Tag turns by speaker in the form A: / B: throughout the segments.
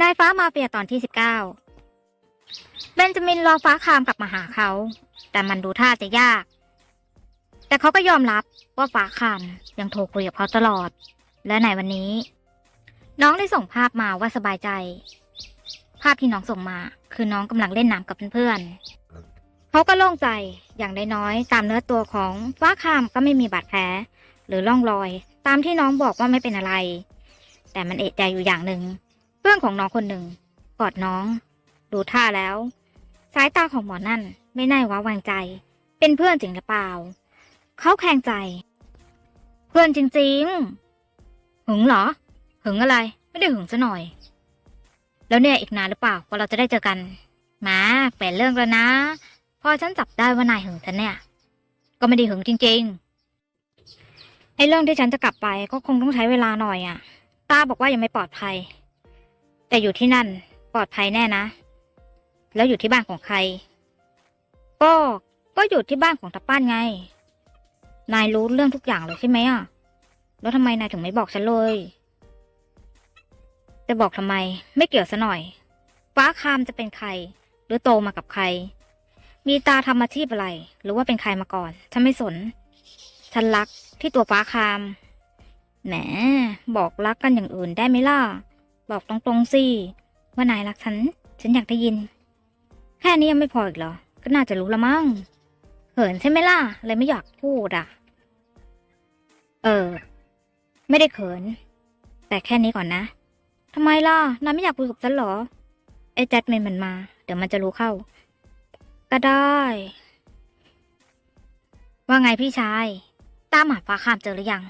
A: นายฟ้ามาเฟียตอนที่สิบเก้าเบนจามินรอฟ้าคามกลับมาหาเขา แต่มันดูท่าจะยาก แต่เขาก็ยอมรับว่าฟ้าคามยังโทรคุยกับเขาตลอด และในวันนี้ น้องได้ส่งภาพมาว่าสบายใจ ภาพที่น้องส่งมา คือน้องกำลังเล่นน้ำกับเพื่อนๆเขาก็โล่งใจอย่างน้อยๆตามเนื้อตัวของฟ้าคามก็ไม่มีบาดแผลหรือร่องรอย ตามที่น้องบอกว่าไม่เป็นอะไร แต่มันเอะใจอยู่อย่างหนึ่ง เพื่อนของน้องคนหนึ่งกอดน้อง ดูท่าแล้ว สายตาของหมอนั่นไม่น่าว้าวางใจ เป็นเพื่อนจริงหรือเปล่า เขาแข่งใจ เพื่อนจริงๆ หึงเหรอ หึงอะไร ไม่ได้หึงซะหน่อย แล้วเนี่ยอีกนานหรือเปล่ากว่าเราจะได้เจอกัน มาเปลี่ยนเรื่องแล้วนะพอฉันจับได้ว่านายหึงฉันเนี่ย ก็ไม่ได้หึงจริงๆไอ้เรื่องที่ฉันจะกลับไปก็คงต้องใช้เวลาหน่อยอะ่ะ ตาบอกว่ายังไม่ปลอดภัย แต่อยู่ที่นั่นปลอดภัยแน่นะ แล้วอยู่ที่บ้านของใคร ก็ก็อยู่ที่บ้านของตาป้านไง นายรู้เรื่องทุกอย่างเลยใช่ไหมอะ แล้วทำไมนายถึงไม่บอกฉันเลยจะบอกทำไมไม่เกี่ยวซะหน่อย ฟ้าคามจะเป็นใคร หรือโตมากับใคร มีตาทำอาชีพอะไร หรือว่าเป็นใครมาก่อน ฉันไม่สน ฉันรักที่ตัวฟ้าคาม แหม บอกรักกันอย่างอื่นได้ไหมล่ะ บอกตรงๆสิว่านายรักฉัน ฉันอยากได้ยิน แค่นี้ยังไม่พออีกเหรอ ก็น่าจะรู้ละมั้งเขินใช่ไหมล่ะเลยไม่อยากพูดอะ เออ ไม่ได้เขิน แต่แค่นี้ก่อนนะทำไมล่ะนายไม่อยากคุยกับฉันหรอไอ้แจ็ดเมนมันมา เดี๋ยวมันจะรู้เข้า ก็ได้ ว่าไงพี่ชาย ตามหาฟ้าข้ามเจอหรือยัง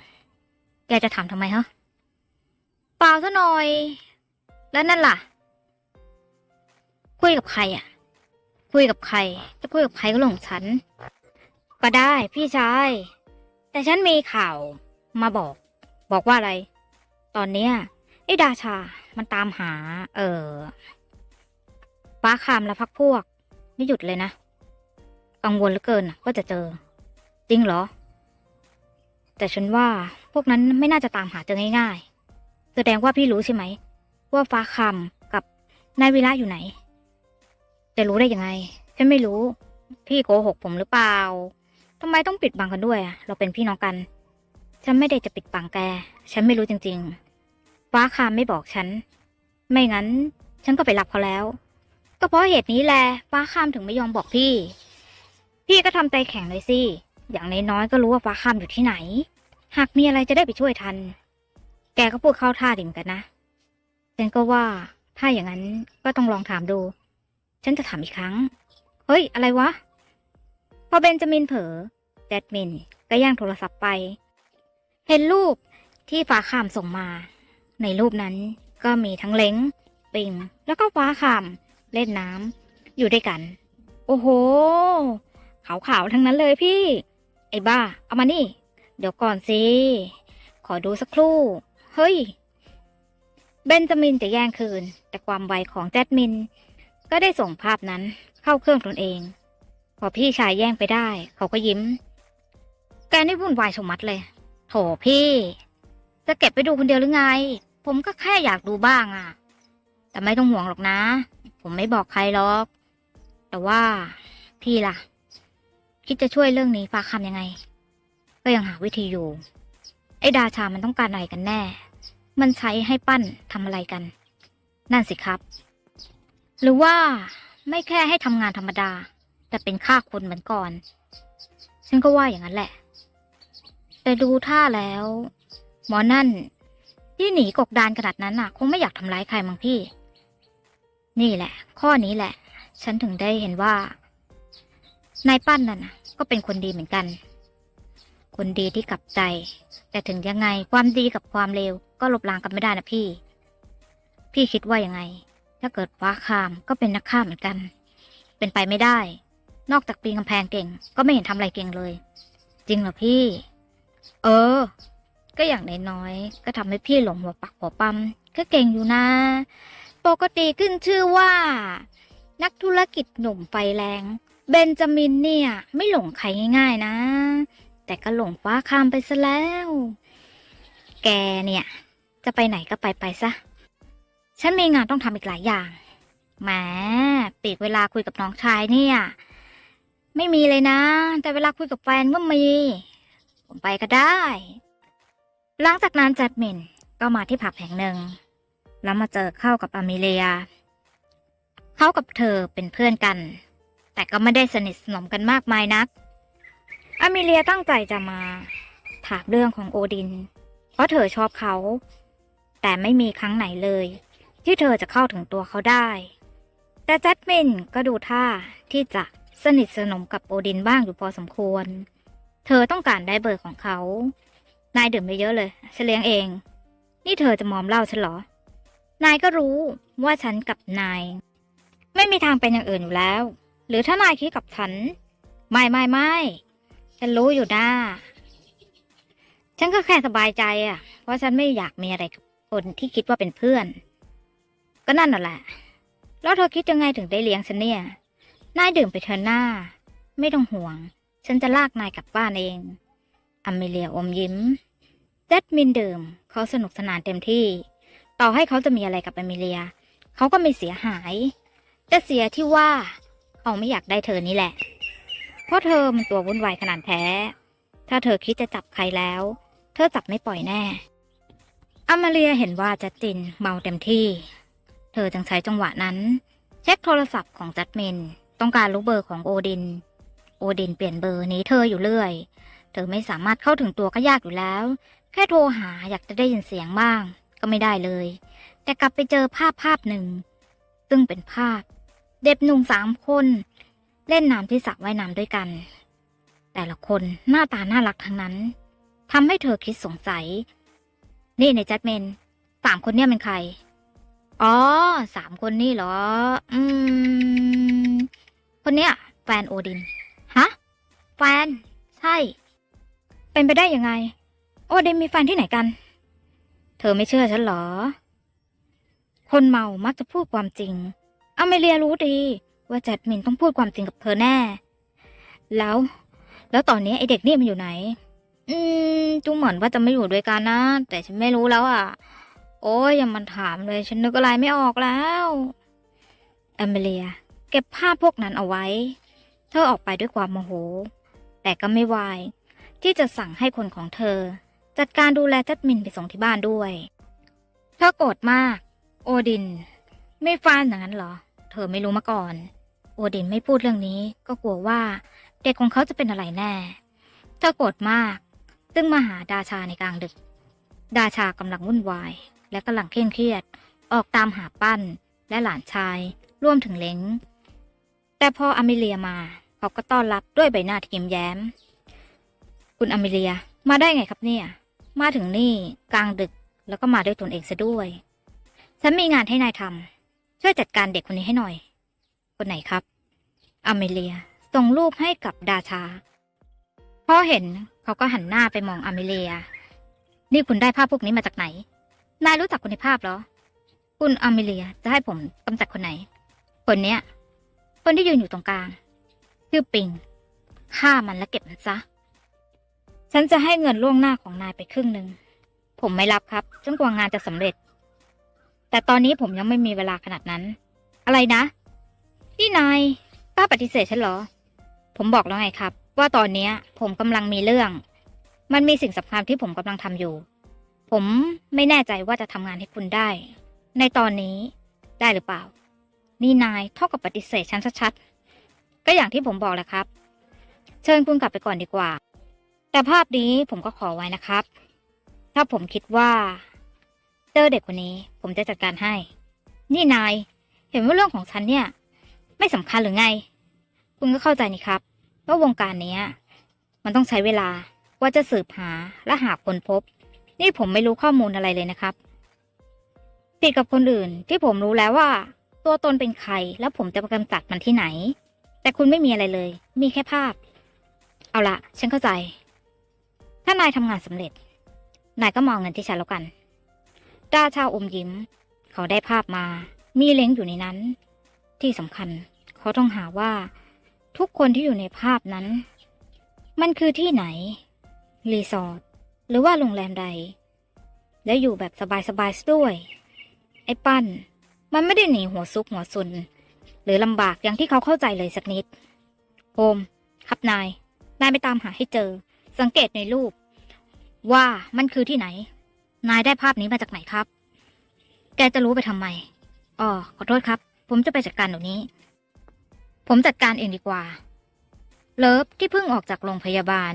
A: แกจะถามทำไมฮะ เปล่าซะหน่อย แล้วนั่นล่ะ คุยกับใครอะ คุยกับใคร จะคุยกับใครก็เรื่องฉัน ก็ได้พี่ชาย แต่ฉันมีข่าวมาบอก บอกว่าอะไร ตอนเนี้ยไอ้ดาชา มันตามหา เออฟ้าคามและพักพวก ไม่หยุดเลยนะ กังวลเหลือเกินว่าจะเจอ จริงเหรอ แต่ฉันว่าพวกนั้นไม่น่าจะตามหาเจอง่ายๆ แสดงว่าพี่รู้ใช่ไหม ว่าฟ้าคำกับนายวิระอยู่ไหนจะรู้ได้ยังไง ฉันไม่รู้ พี่โกหกผมหรือเปล่าทำไมต้องปิดบังกันด้วยอะเราเป็นพี่น้องกัน ฉันไม่ได้จะปิดบังแก ฉันไม่รู้จริง ๆ ฟ้าคามไม่บอกฉัน ไม่งั้น ฉันก็ไปรับเขาแล้ว ก็เพราะเหตุนี้แหละ ฟ้าคามถึงไม่ยอมบอกพี่ พี่ก็ทำใจแข็งเลยสิ อย่างน้อยก็รู้ว่าฟ้าคามอยู่ที่ไหน หากมีอะไรจะได้ไปช่วยทัน แกก็พูดเข้าท่าดิ่มกันนะ ฉันก็ว่าถ้าอย่างนั้นก็ต้องลองถามดู ฉันจะถามอีกครั้ง เฮ้ย อะไรวะ พอเบนจามินเผลอแดดมินก็ย่างโทรศัพท์ไป เห็นรูปที่ฟ้าคามส่งมา ในรูปนั้นก็มีทั้งเล้ง ปิง แล้วก็ฟ้าคาม เล่นน้ำอยู่ด้วยกัน โอ้โห ขาวๆทั้งนั้นเลยพี่ ไอ้บ้า เอามานี่ เดี๋ยวก่อนสิ ขอดูสักครู่ เฮ้ย เบนจามินจะแย่งคืน แต่ความไวของแจดมิน ก็ได้ส่งภาพนั้นเข้าเครื่องตนเอง พอพี่ชายแย่งไปได้ เขาก็ยิ้ม แกนี่วุ่นวายชมัดเลย โถพี่ จะเก็บไปดูคนเดียวหรือไง ผมก็แค่อยากดูบ้างอะแต่ไม่ต้องห่วงหรอกนะ ผมไม่บอกใครหรอก แต่ว่าพี่ล่ะ คิดจะช่วยเรื่องนี้ฟ้าคำยังไง ก็ยังหาวิธีอยู่ ไอ้ดาชามันต้องการอะไรกันแน่ มันใช้ให้ปั้นทำอะไรกัน นั่นสิครับ หรือว่าไม่แค่ให้ทำงานธรรมดา แต่เป็นค่าคนเหมือนก่อน ฉันก็ว่าอย่างนั้นแหละ แต่ดูท่าแล้ว หมอนั่น ที่หนีกกดานขนาดนั้นน่ะ คงไม่อยากทำร้ายใครมั้งพี่ นี่แหละ ข้อนี้แหละ ฉันถึงได้เห็นว่านายปั้นนั่นน่ะก็เป็นคนดีเหมือนกัน คนดีที่กลับใจ แต่ถึงยังไงความดีกับความเลว ก็ลบล้างกันไม่ได้นะพี่ พี่คิดว่ายังไง ถ้าเกิดฟ้าคามก็เป็นนักฆ่าเหมือนกัน เป็นไปไม่ได้ นอกจากปีนกำแพงเก่ง ก็ไม่เห็นทำอะไรเก่งเลย จริงเหรอพี่ เออ ก็อย่างน้อยๆก็ทำให้พี่หลงหัวปักหัวปั๊มก็เก่งอยู่นะ ปกติขึ้นชื่อว่า นักธุรกิจหนุ่มไฟแรงเบนจามินเนี่ย ไม่หลงใครง่ายๆนะ แต่ก็หลงฟ้าคามไปซะแล้ว แกเนี่ย จะไปไหนก็ไปไปซะ ฉันมีงานต้องทำอีกหลายอย่างแหมปีกเวลาคุยกับน้องชายเนี่ย ไม่มีเลยนะ แต่เวลาคุยกับแฟนก็มี ผมไปก็ได้ หลังจากนั้นจัดมินก็มาที่ผับแห่งหนึ่ง แล้วมาเจอเข้ากับอามิเลีย เขากับเธอเป็นเพื่อนกัน แต่ก็ไม่ได้สนิทสนมกันมากมายนักอามิเลียตั้งใจจะมา ถามเรื่องของโอดิน เพราะเธอชอบเขา แต่ไม่มีครั้งไหนเลย ที่เธอจะเข้าถึงตัวเขาได้ แต่จัดมินก็ดูท่าที่จะสนิทสนมกับโอดินบ้างอยู่พอสมควร เธอต้องการได้เบอร์ของเขา นายดื่มไปเยอะเลยฉันเลี้ยงเอง นี่เธอจะมอมเหล้าฉันเหรอ นายก็รู้ว่าฉันกับนาย ไม่มีทางเป็นอย่างอื่นอยู่แล้ว หรือถ้านายคิดกับฉัน ไม่ไม่ไม่ฉันรู้อยู่นะฉันก็แค่สบายใจอะ เพราะฉันไม่อยากมีอะไรกับ คนที่คิดว่าเป็นเพื่อน ก็นั่นน่ะแหละ แล้วเธอคิดยังไงถึงได้เลี้ยงฉันเนี่ย นายดื่มไปเถอหน้า ไม่ต้องห่วง ฉันจะลากนายกลับบ้านเอง อเมเลียอมยิ้มเจดมินดื่ม เขาสนุกสนานเต็มที่ ต่อให้เขาจะมีอะไรกับอเมเลีย เขาก็ไม่เสียหาย แต่เสียที่ว่า เขาไม่อยากได้เธอนี่แหละ เพราะเธอมันตัววุ่นวายขนาดแท้ ถ้าเธอคิดจะจับใครแล้ว เธอจับไม่ปล่อยแน่ อเมเลียเห็นว่าจัดจินเมาเต็มที่ เธอจึงใช้จังหวะนั้น เช็คโทรศัพท์ของจัดเมน ต้องการรู้เบอร์ของโอดิน โอดินเปลี่ยนเบอร์หนี้เธออยู่เรื่อย เธอไม่สามารถเข้าถึงตัวก็ยากอยู่แล้ว แค่โทรหาอยากจะได้ยินเสียงบ้าง ก็ไม่ได้เลย แต่กลับไปเจอภาพภาพหนึ่ง ซึ่งเป็นภาพ เด็กหนุ่มสามคน เล่นน้ำที่สระว่ายน้ำด้วยกัน แต่ละคนหน้าตาน่ารักทั้งนั้นทำให้เธอคิดสงสัย นี่ในจัดเมนสามคนเนี่ยเป็นใคร อ๋อสามคนนี่เหรอ อืม คนเนี้ย แฟนโอดิน ฮะ แฟน ใช่ เป็นไปได้ยังไง โอดินมีแฟนที่ไหนกัน เธอไม่เชื่อฉันเหรอ คนเมามักจะพูดความจริง อเมเลียรู้ดี ว่าจัดมินต้องพูดความจริงกับเธอแน่ แล้ว แล้วตอนนี้ไอเด็กนี่มันอยู่ไหน อืมดูเหมือนว่าจะไม่อยู่ด้วยกันนะ แต่ฉันไม่รู้แล้วอะ โอ้ยอย่ามันถามเลย ฉันนึกอะไรไม่ออกแล้วอเมเลีย เก็บภาพพวกนั้นเอาไว้ เธอออกไปด้วยความโมโห แต่ก็ไม่วายที่จะสั่งให้คนของเธอ จัดการดูแลจัดมินไปส่งที่บ้านด้วย เธอโกรธมาก โอดิน ไม่ฟานอย่างนั้นเหรอ เธอไม่รู้มาก่อน โอดินไม่พูดเรื่องนี้ ก็กลัวว่า เด็กของเขาจะเป็นอะไรแน่ เธอโกรธมาก จึงมาหาดาชาในกลางดึก ดาชากำลังวุ่นวาย และกำลังเคร่งเครียด ออกตามหาปั้นและหลานชายรวมถึงเล้ง แต่พออเมเลียมาเขาก็ต้อนรับด้วยใบหน้าที่ยิ้มแย้ม คุณอเมเลียมาได้ไงครับเนี่ย มาถึงนี่กลางดึกแล้วก็มาด้วยตนเองซะด้วย ฉันมีงานให้นายทำช่วยจัดการเด็กคนนี้ให้หน่อย คนไหนครับ อเมเลียส่งรูปให้กับดาชา เห็น เขาก็หันหน้าไปมองอเมเลีย นี่คุณได้ภาพพวกนี้มาจากไหน นายรู้จักคนในภาพเหรอ คุณอเมเลียจะให้ผมกำจัดคนไหน คนเนี้ย คนที่ยืนอยู่ตรงกลาง ชื่อปิง ฆ่ามันแล้วเก็บมันซะ ฉันจะให้เงินล่วงหน้าของนายไปครึ่งหนึ่ง ผมไม่รับครับจนกว่างานจะสำเร็จ แต่ตอนนี้ผมยังไม่มีเวลาขนาดนั้น อะไรนะ นี่นายกล้าปฏิเสธฉันเหรอ ผมบอกแล้วไงครับ ว่าตอนนี้ผมกำลังมีเรื่อง มันมีสิ่งสำคัญที่ผมกำลังทำอยู่ ผมไม่แน่ใจว่าจะทำงานให้คุณได้ ในตอนนี้ได้หรือเปล่า นี่นายเท่ากับปฏิเสธฉันชัดๆ ก็อย่างที่ผมบอกแหละครับ เชิญคุณกลับไปก่อนดีกว่า แต่ภาพนี้ผมก็ขอไว้นะครับ ถ้าผมคิดว่าเจอเด็กคนนี้ผมจะจัดการให้ นี่นาย เห็นว่าเรื่องของฉันเนี่ย ไม่สำคัญหรือไง คุณก็เข้าใจนี่ครับ ว่าวงการเนี้ย มันต้องใช้เวลาว่าจะสืบหาและหาคนพบ นี่ผมไม่รู้ข้อมูลอะไรเลยนะครับผิดกับคนอื่นที่ผมรู้แล้วว่า ตัวตนเป็นใครแล้วผมจะกำจัดมันที่ไหน แต่คุณไม่มีอะไรเลย มีแค่ภาพ เอาละฉันเข้าใจ ถ้านายทำงานสำเร็จ นายก็มองเงินที่ฉันแล้วกันดาชาอมยิ้ม เขาได้ภาพมา มีเล้งอยู่ในนั้น ที่สำคัญ เขาต้องหาว่า ทุกคนที่อยู่ในภาพนั้น มันคือที่ไหน รีสอร์ทหรือว่าโรงแรมใด และอยู่แบบสบายๆซะด้วย ไอ้ปั้น มันไม่ได้หนีหัวซุกหัวซุน หรือลำบากอย่างที่เขาเข้าใจเลยสักนิดโฮมครับนาย นายไปตามหาให้เจอ สังเกตในรูป ว่ามันคือที่ไหน นายได้ภาพนี้มาจากไหนครับ แกจะรู้ไปทำไมอ๋อขอโทษครับ ผมจะไปจัดการเดี๋ยวนี้ ผมจัดการเองดีกว่า เลิฟที่เพิ่งออกจากโรงพยาบาล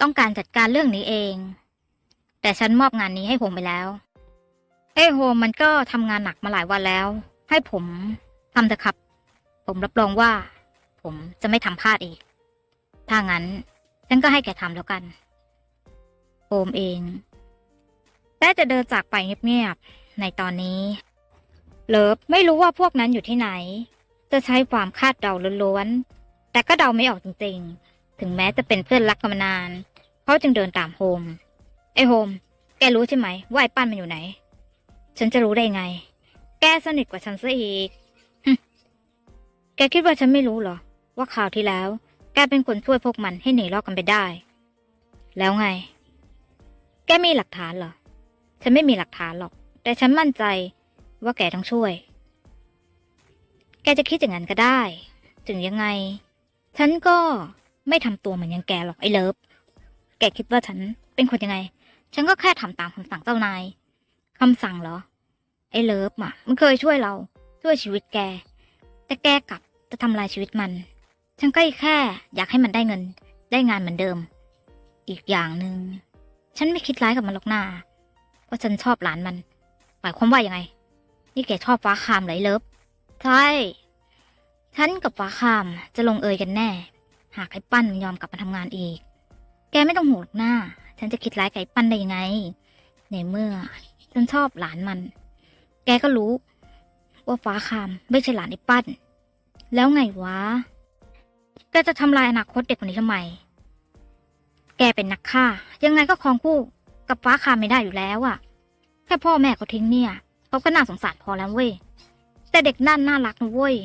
A: ต้องการจัดการเรื่องนี้เอง แต่ฉันมอบงานนี้ให้ผมไปแล้ว เอ้โฮมมันก็ทำงานหนักมาหลายวันแล้ว ให้ผมทำเถอะครับ ผมรับรองว่า ผมจะไม่ทำพลาดอีก ถ้างั้น ฉันก็ให้แกทำแล้วกันโฮมเองได้จะเดินจากไปเงียบๆในตอนนี้ เลิฟไม่รู้ว่าพวกนั้นอยู่ที่ไหน จะใช้ความคาดเดาล้วนๆ แต่ก็เดาไม่ออกจริงๆ ถึงแม้จะเป็นเพื่อนรักกันมานาน เขาจึงเดินตามโฮม ไอ้โฮม แกรู้ใช่ไหมว่าไอ้ปั้นมันอยู่ไหน ฉันจะรู้ได้ไง แกสนิทกว่าฉันซะอีกฮึแกคิดว่าฉันไม่รู้เหรอ ว่าข่าวที่แล้ว แกเป็นคนช่วยพวกมันให้หนีรอดกันไปได้ แล้วไง แกมีหลักฐานเหรอ ฉันไม่มีหลักฐานหรอก แต่ฉันมั่นใจว่าแกต้องช่วย จะคิดอย่างนั้นก็ได้ ถึงยังไง ฉันก็ไม่ทำตัวเหมือนอยังแกหรอกไอ้เลิฟ แกคิดว่าฉันเป็นคนยังไง ฉันก็แค่ทำตามคำสั่งเจ้านายคำสั่งเหรอ ไอ้เลิฟอะ มันเคยช่วยเรา ช่วยชีวิตแก แต่แกกลับจะทำลายชีวิตมัน ฉันก็แค่ อยากให้มันได้เงิน ได้งานเหมือนเดิม อีกอย่างหนึ่งฉันไม่คิดร้ายกับมันหรอกนาเพราะฉันชอบหลานมัน หมายความว่ายังไง นี่แกชอบฟ้าคามหรอไอ้เลิฟ ใช่ฉันกับฟ้าคามจะลงเอยกันแน่ หากไอ้ปั้นมันยอมกลับมาทำงานอีก แกไม่ต้องห่วงหรอกหน้า ฉันจะคิดร้ายไอ้ปั้นได้ยังไง ในเมื่อ ฉันชอบหลานมัน แกก็รู้ ว่าฟ้าคามไม่ใช่หลานไอ้ปั้น แล้วไงวะ แกจะทำลายอนาคตเด็กคนนี้ทำไม แกเป็นนักฆ่า ยังไงก็ครองคู่กับฟ้าคามไม่ได้อยู่แล้วอะแค่พ่อแม่เขาทิ้งเนี่ยเขาก็น่าสงสารพอแล้วเว้ย แต่เด็กนั่นน่ารักนะเว้ย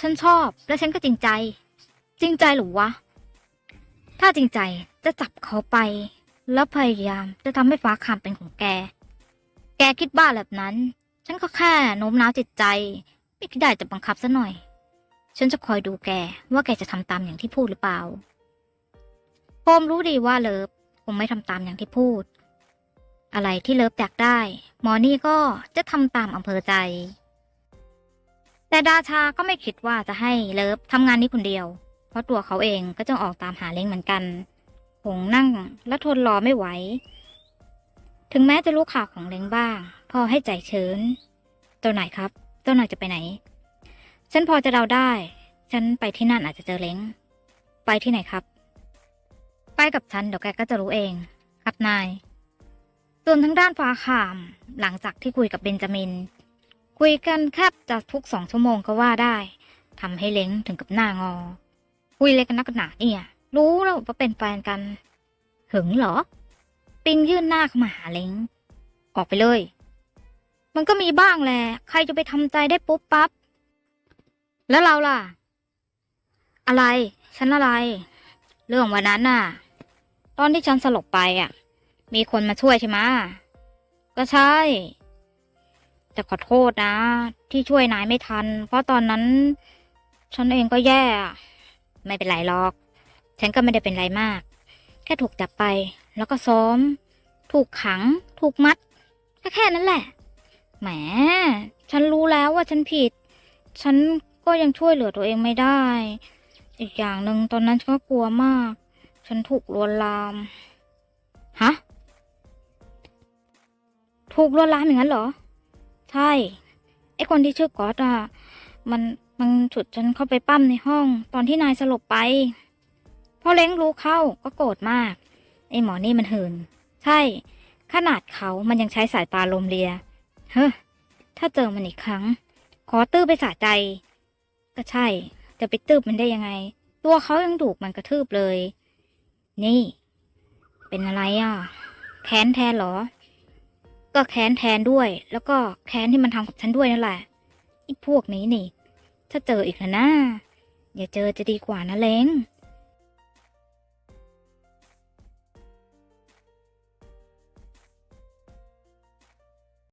A: ฉันชอบและฉันก็จริงใจ จริงใจหรือวะ ถ้าจริงใจจะจับเขาไป แล้วพยายามจะทำให้ฟ้าคามเป็นของแก แกคิดบ้าแบบนั้น ฉันก็แค่โน้มน้าวจิตใจ ไม่คิดได้จะบังคับซะหน่อย ฉันจะคอยดูแกว่าแกจะทำตามอย่างที่พูดหรือเปล่าโฮมรู้ดีว่าเลิฟคงไม่ทำตามอย่างที่พูด อะไรที่เลิฟอยากได้ มอนี่ก็จะทำตามอำเภอใจ แต่ดาชาก็ไม่คิดว่าจะให้เลิฟทำงานนี้คนเดียว เพราะตัวเขาเองก็จะออกตามหาเล้งเหมือนกันหงนั่งและทนรอไม่ไหว ถึงแม้จะรู้ข่าวของเล้งบ้าง พอให้ใจเชื้นเจ้านายครับเจ้านายจะไปไหน ฉันพอจะเดาได้ ฉันไปที่นั่นอาจจะเจอเล้ง ไปที่ไหนครับ ไปกับฉันเดี๋ยวแกก็จะรู้เอง ครับนาย ส่วนทางด้านฟ้าขาม หลังจากที่คุยกับเบนจามิน คุยกันแคบจะทุกสองชั่วโมงก็ว่าได้ทำให้เล้งถึงกับหน้างอ คุยเล็กกันนักหนาเนี่ยรู้แล้วว่าเป็นแฟนกัน หึงเหรอ ปิงยื่นหน้าเข้ามาหาเล้งออกไปเลย มันก็มีบ้างแหละใครจะไปทำใจได้ปุ๊บปั๊บแล้วเราล่ะ อะไร ฉันอะไร เรื่องวันนั้นน่ะ ตอนที่ฉันสลบไปอะ มีคนมาช่วยใช่ไหมก็ใช่ แต่ขอโทษนะ ที่ช่วยนายไม่ทัน เพราะตอนนั้น ฉันเองก็แย่ ไม่เป็นไรหรอก ฉันก็ไม่ได้เป็นไรมาก แค่ถูกจับไป แล้วก็ซ้อม ถูกขัง ถูกมัดแค่แค่นั้นแหละ แหม ฉันรู้แล้วว่าฉันผิด ฉันก็ยังช่วยเหลือตัวเองไม่ได้ อีกอย่างหนึ่งตอนนั้นฉันก็กลัวมาก ฉันถูกลวนลาม ฮะ ถูกลวนลามอย่างนั้นเหรอ ใช่ไอคนที่ชื่อก๊อตอะมันมันฉุดฉันเข้าไปปั้มในห้อง ตอนที่นายสลบไปพอเล้งรู้เข้าก็โกรธมากไอหมอนี่มันหืนใช่ ขนาดเขามันยังใช้สายตาลมเลียเฮ้อถ้าเจอมันอีกครั้ง ขอตื้อไปสะใจ ก็ใช่ จะไปตื้บมันได้ยังไง ตัวเขายังถูกมันกระทืบเลย นี่ เป็นอะไรอะแค้นแทนเหรอ ก็แค้นแทนด้วย แล้วก็แค้นที่มันทำกับฉันด้วยนั่นแหละไอีพวกนี้นี่ ถ้าเจออีกนะนะอย่าเจอจะดีกว่านะเล้ง